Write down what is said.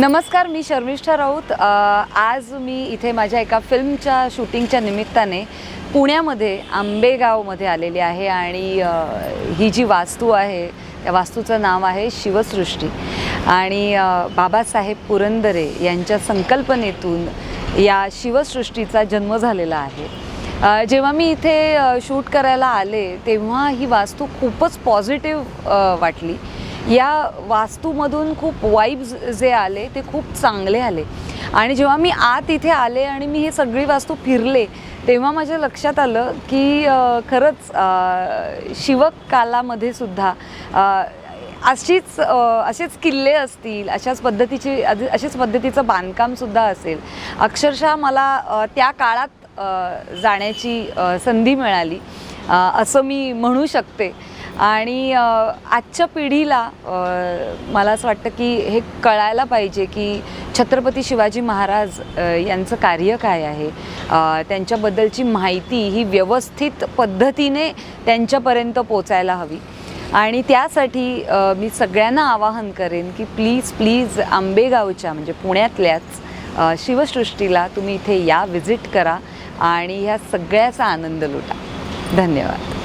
नमस्कार मी शर्मिष्ठा राऊत. आज मी इथे माझ्या एका फिल्मच्या शूटिंगच्या निमित्ताने पुण्यामध्ये आंबेगावमध्ये आलेली आहे आणि ही जी वास्तू आहे त्या वास्तूचं नाव आहे शिवसृष्टी. आणि बाबासाहेब पुरंदरे यांच्या संकल्पनेतून या शिवसृष्टीचा जन्म झालेला आहे. जेव्हा मी इथे शूट करायला आले तेव्हा ही वास्तू खूपच पॉझिटिव्ह वाटली. या वास्तूमधून खूप वाईब्स जे आले ते खूप चांगले आले. आणि जेव्हा मी आत इथे आले आणि मी हे सगळी वास्तू फिरले तेव्हा माझ्या लक्षात आलं की खरंच शिवकालामध्ये सुद्धा अशीच असेच किल्ले असतील अशाच पद्धतीची अशाच पद्धतीचं बांधकामसुद्धा असेल. अक्षरशः मला त्या काळात जाण्याची संधी मिळाली. असं मी म्हणू शकते. आणि आजच्या पिढीला मला असं वाटतं की हे कळायला पाहिजे की छत्रपती शिवाजी महाराज यांचं कार्य काय आहे. त्यांच्याबद्दलची माहिती ही व्यवस्थित पद्धतीने त्यांच्यापर्यंत पोचायला हवी. आणि त्यासाठी मी सगळ्यांना आवाहन करेन की प्लीज प्लीज आंबेगावच्या म्हणजे पुण्यातल्याच शिवसृष्टीला तुम्ही इथे या व्हिजिट करा आणि ह्या सगळ्याचा आनंद लुटा. धन्यवाद.